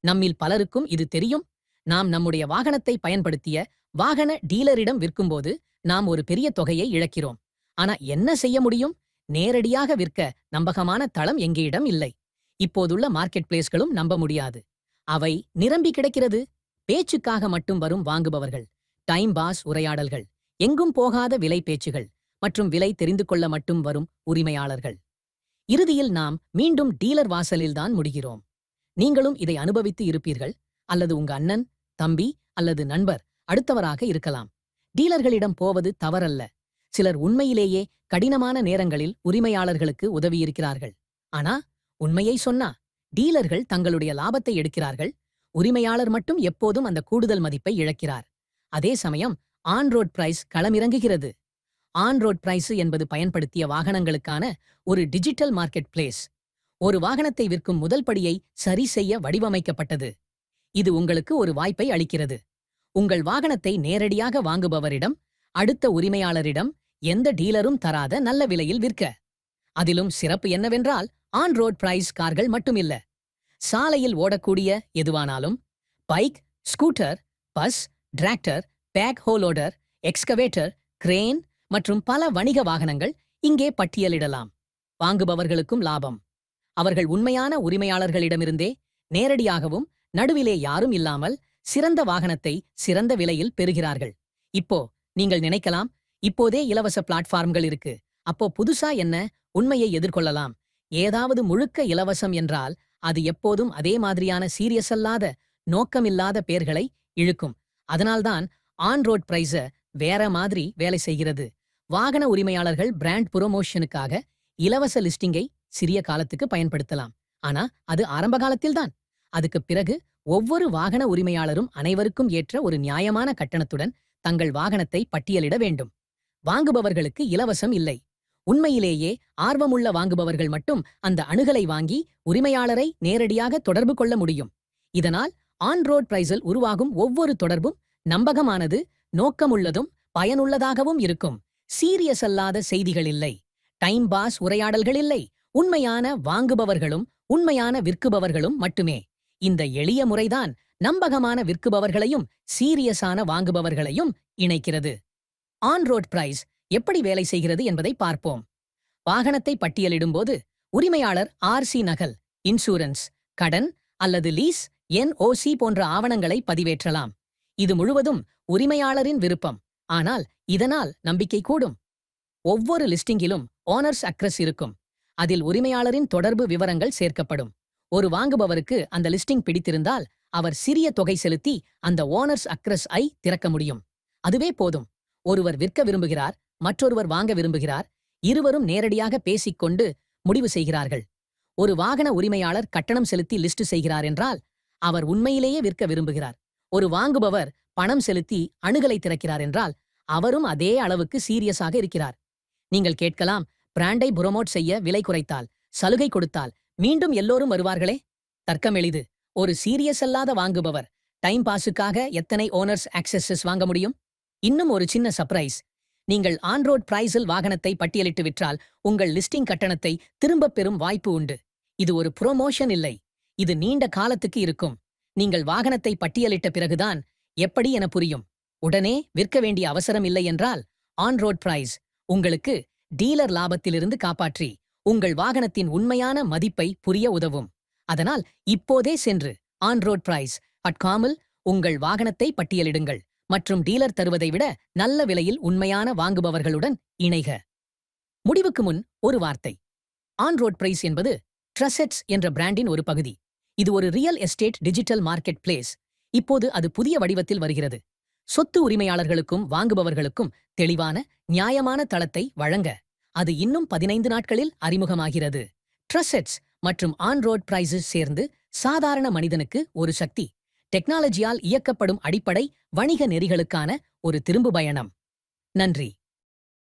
நம்மில் பலருக்கும் இது தெரியும். நாம் நம்முடைய வாகனத்தை பயன்படுத்திய வாகன டீலரிடம் விற்கும்போது நாம் ஒரு பெரிய தொகையை இழக்கிறோம். ஆனா என்ன செய்ய முடியும்? நேரடியாக விற்க நம்பகமான தளம் எங்கேயிடம் இல்லை. இப்போதுள்ள மார்க்கெட் பிளேஸ்களும் நம்ப முடியாது. அவை நிரம்பி கிடக்கிறது. பேச்சுக்காக மட்டும் வரும் வாங்குபவர்கள் டைம் பாஸ் உரையாடல்கள் எங்கும் போகாத விலை பேச்சுகள் மற்றும் விலை தெரிந்து கொள்ள மட்டும் வரும் உரிமையாளர்கள். இறுதியில் நாம் மீண்டும் டீலர் வாசலில்தான் முடிகிறோம். நீங்களும் இதை அனுபவித்து இருப்பீர்கள். அல்லது உங்க அண்ணன் தம்பி அல்லது நண்பர் அடுத்தவராக இருக்கலாம். டீலர்களிடம் போவது தவறல்ல. சிலர் உண்மையிலேயே கடினமான நேரங்களில் உரிமையாளர்களுக்கு உதவியிருக்கிறார்கள். ஆனா உண்மையை சொன்னா டீலர்கள் தங்களுடைய லாபத்தை எடுக்கிறார்கள். உரிமையாளர் மட்டும் எப்போதும் அந்த கூடுதல் மதிப்பை இழக்கிறார். அதே சமயம் ஆன் ரோட் பிரைஸ் களமிறங்குகிறது. ஆன் ரோட் பிரைஸ் என்பது பயன்படுத்திய வாகனங்களுக்கான ஒரு டிஜிட்டல் மார்க்கெட் பிளேஸ். ஒரு வாகனத்தை விற்கும் முதல் படியை சரி செய்ய வடிவமைக்கப்பட்டது. இது உங்களுக்கு ஒரு வாய்ப்பை அளிக்கிறது. உங்கள் வாகனத்தை நேரடியாக வாங்குபவரிடம் அடுத்த உரிமையாளரிடம் எந்த டீலரும் தராத நல்ல விலையில் விற்க. அதிலும் சிறப்பு என்னவென்றால் ஆன் ரோட் பிரைஸ் கார்கள் மட்டுமில்ல. சாலையில் ஓடக்கூடிய எதுவானாலும் bike scooter bus tractor back hoe loader excavator crane மற்றும் பல வணிக வாகனங்கள் இங்கே பட்டியலிடலாம். வாங்குபவர்களுக்கும் லாபம். அவர்கள் உண்மையான உரிமையாளர்களிடமிருந்தே நேரடியாகவும் நடுவிலே யாரும் இல்லாமல் சிறந்த வாகனத்தை சிறந்த விலையில் பெறுகிறார்கள். இப்போ நீங்கள் நினைக்கலாம் இப்போதே இலவச பிளாட்ஃபார்ம்கள் இருக்கு. அப்போ புதுசா என்ன உண்மையை எதிர்கொள்ளலாம்? ஏதாவது முழுக்க இலவசம் என்றால் அது எப்போதும் அதே மாதிரியான சீரியஸ் அல்லாத நோக்கமில்லாத பேர்களை இழுக்கும். அதனால்தான் ஆன் ரோட் பிரைஸ வேற மாதிரி வேலை செய்கிறது. வாகன உரிமையாளர்கள் பிராண்ட் புரோமோஷனுக்காக இலவச லிஸ்டிங்கை சிறிய காலத்துக்கு பயன்படுத்தலாம். ஆனா அது ஆரம்ப காலத்தில்தான். அதுக்கு பிறகு ஒவ்வொரு வாகன உரிமையாளரும் அனைவருக்கும் ஏற்ற ஒரு நியாயமான கட்டணத்துடன் தங்கள் வாகனத்தை பட்டியலிட வேண்டும். வாங்குபவர்களுக்கு இலவசம் இல்லை. உண்மையிலேயே ஆர்வமுள்ள வாங்குபவர்கள் மட்டும் அந்த அணுகலை வாங்கி உரிமையாளரை நேரடியாக தொடர்பு கொள்ள முடியும். இதனால் ஆன் ரோட் பிரைஸில் உருவாகும் ஒவ்வொரு தொடர்பும் நம்பகமானது நோக்கமுள்ளதும் பயனுள்ளதாகவும் இருக்கும். சீரியஸ் அல்லாத செய்திகள் இல்லை. டைம் பாஸ் உரையாடல்கள் இல்லை. உண்மையான வாங்குபவர்களும் உண்மையான விற்குபவர்களும் மட்டுமே. இந்த எளிய முறைதான் நம்பகமான விற்குபவர்களையும் சீரியஸான வாங்குபவர்களையும் இணைக்கிறது. ஆன் ரோட் பிரைஸ் எப்படி வேலை செய்கிறது என்பதை பார்ப்போம். வாகனத்தை பட்டியலிடும்போது உரிமையாளர் ஆர்சி நகல் இன்சூரன்ஸ் கடன் அல்லது லீஸ் என்ஓசி போன்ற ஆவணங்களை பதிவேற்றலாம். இது முழுவதும் உரிமையாளரின் விருப்பம். ஆனால் இதனால் நம்பிக்கை கூடும். ஒவ்வொரு லிஸ்டிங்கிலும் ஓனர்ஸ் அக்ரஸ் இருக்கும். அதில் உரிமையாளரின் தொடர்பு விவரங்கள் சேர்க்கப்படும். ஒரு வாங்குபவருக்கு அந்த லிஸ்டிங் பிடித்திருந்தால் அவர் சிறிய தொகை செலுத்தி அந்த ஓனர்ஸ் அக்ரஸ் ஐ திறக்க முடியும். அதுவே போதும். ஒருவர் விற்க விரும்புகிறார் மற்றொருவர் வாங்க விரும்புகிறார் இருவரும் நேரடியாக பேசிக்கொண்டு முடிவு செய்கிறார்கள். ஒரு வாகன உரிமையாளர் கட்டணம் செலுத்தி லிஸ்ட் செய்கிறார் என்றால் அவர் உண்மையிலேயே விற்க விரும்புகிறார். ஒரு வாங்குபவர் பணம் செலுத்தி அணுகலை திறக்கிறார் என்றால் அவரும் அதே அளவுக்கு சீரியஸாக இருக்கிறார். நீங்கள் கேட்கலாம் பிராண்டை புரமோட் செய்ய விலை குறைத்தால் சலுகை கொடுத்தால் மீண்டும் எல்லோரும் வருவார்களே? தர்க்கம் எளிது. ஒரு சீரியஸ் அல்லாத வாங்குபவர். டைம் பாஸுக்காக எத்தனை ஓனர்ஸ் ஆக்சஸஸ் வாங்க முடியும்? இன்னும் ஒரு சின்ன சர்ப்ரைஸ். நீங்கள் ஆன்ரோட் பிரைஸில் வாகனத்தை பட்டியலிட்டு விற்றால் உங்கள் லிஸ்டிங் கட்டணத்தை திரும்பப் பெறும் வாய்ப்பு உண்டு. இது ஒரு புரோமோஷன் இல்லை. இது நீண்ட காலத்துக்கு இருக்கும். நீங்கள் வாகனத்தை பட்டியலிட்ட பிறகுதான் எப்படி என புரியும். உடனே விற்க வேண்டிய அவசரம் இல்லை என்றால் ஆன்ரோட் பிரைஸ். உங்களுக்கு டீலர் லாபத்திலிருந்து காப்பாற்றி உங்கள் வாகனத்தின் உண்மையான மதிப்பை புரிய உதவும். அதனால் இப்போதே சென்று ஆன் ரோட் பிரைஸ் அட் காமில் உங்கள் வாகனத்தை பட்டியலிடுங்கள் மற்றும் டீலர் தருவதை விட நல்ல விலையில் உண்மையான வாங்குபவர்களுடன் இணைக. முடிவுக்கு முன் ஒரு வார்த்தை. ஆன் ரோட் பிரைஸ் என்பது ட்ரசெட்ஸ் என்ற பிராண்டின் ஒரு பகுதி. இது ஒரு real estate digital market place இப்போது அது புதிய வடிவத்தில் வருகிறது. சொத்து உரிமையாளர்களுக்கும் வாங்குபவர்களுக்கும் தெளிவான நியாயமான தளத்தை வழங்க. அது இன்னும் பதினைந்து நாட்களில் அறிமுகமாகிறது. ட்ரஸெட்ஸ் மற்றும் ஆன் ரோட் சேர்ந்து சாதாரண மனிதனுக்கு ஒரு சக்தி. டெக்னாலஜியால் இயக்கப்படும் அடிப்படை வணிக நெறிகளுக்கான ஒரு திரும்பு பயணம். நன்றி.